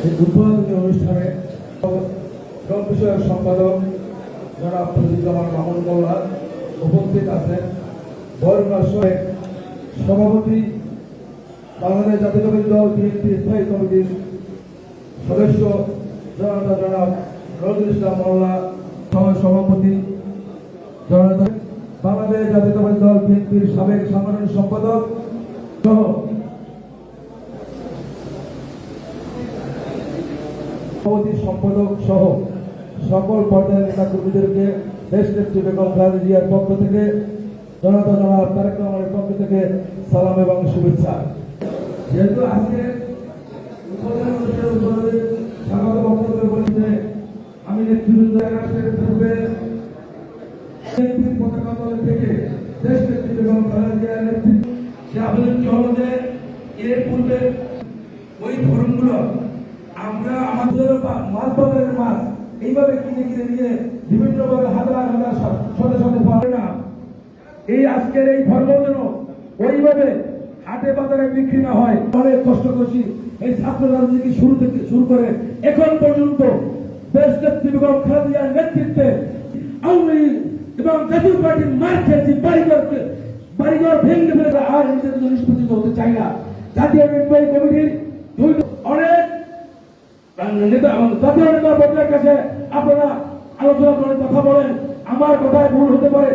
এই উদ্বোধনী অনুষ্ঠানে সব বিষয়ের সম্পাদক জনাব ফজিদুজ্জামান মামুন মোল্লা উপস্থিত আছেন। বরুণা শোয়েক সভাপতি বাংলাদেশ জাতীয়তাবাদী দল বিএনপি স্থায়ী কমিটির সদস্য জনতা জনাব নজরুল ইসলাম মোল্লা সভাপতি জনতা বাংলাদেশ জাতীয়তাবাদী দল বিএনপির সাবেক সাংগঠনিক সম্পাদক সহ সভাপতি, সম্পাদক সহ সকল পর্যায়ের নেতা কর্মীদেরকে দেশ নেত্রী বেগম খালেদা পক্ষ থেকে জনতা জনাব তারেক রহমানের পক্ষ থেকে সালাম এবং শুভেচ্ছা। যেহেতু আজকে স্বাগত বক্তব্য বলছে আমি নেতৃবৃন্দ পতাকা থেকে দেশ বেগম নেতৃত্ব এর পূর্বে ওই ফোরমগুলো আমাদের মাছ বাজারের মাছ এইভাবে কিনে কিনে নিয়ে বিভিন্ন ভাবে হাজার হাজার শত শত পারে না এই আজকের এই ফর্ম যেন ওইভাবে হাটে বাজারে বিক্রি না হয়। অনেক কষ্ট করছি। এই ছাত্র রাজনীতি শুরু থেকে শুরু করে এখন পর্যন্ত দেশ নেত্রী বেগম নেতৃত্বে আওয়ামী এবং জাতীয় পার্টির মার খেয়েছি বাড়িঘরকে বাড়িঘর ভেঙে ফেলে আর নিজেদের জন্য নিষ্পত্তিত হতে চাই না। জাতীয় নির্বাহী কমিটির দুই জাতীয় নেতা বদলের কাছে আপনারা আলোচনা করে কথা বলেন। আমার কথায় ভুল হতে পারে।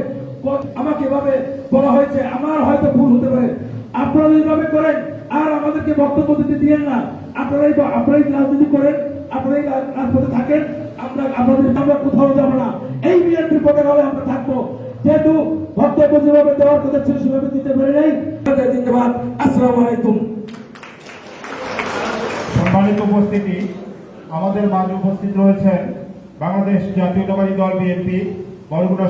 আমাকে এভাবে বলা হয়েছে, আমার হয়তো ভুল হতে পারে। আপনারা এইভাবে করেন, আর আমাদেরকে বক্তব্য দিতে দিয়েন না। আপনারাই আপনারাই রাজনীতি করেন, আপনারাই রাজপথে থাকেন। আমরা আপনাদের আমরা কোথাও যাব না। এই বিএনপির পতাকা হলে আমরা থাকব। যেহেতু বক্তব্য যেভাবে দেওয়ার কথা ছিল, সেভাবে দিতে পারে নাই। ধন্যবাদ আসসালামু আলাইকুম। সম্মানিত উপস্থিতি। আমাদের মাঝে উপস্থিত রয়েছেন বাংলাদেশ জাতীয়তাবাদী দল বিএনপি বরগুনা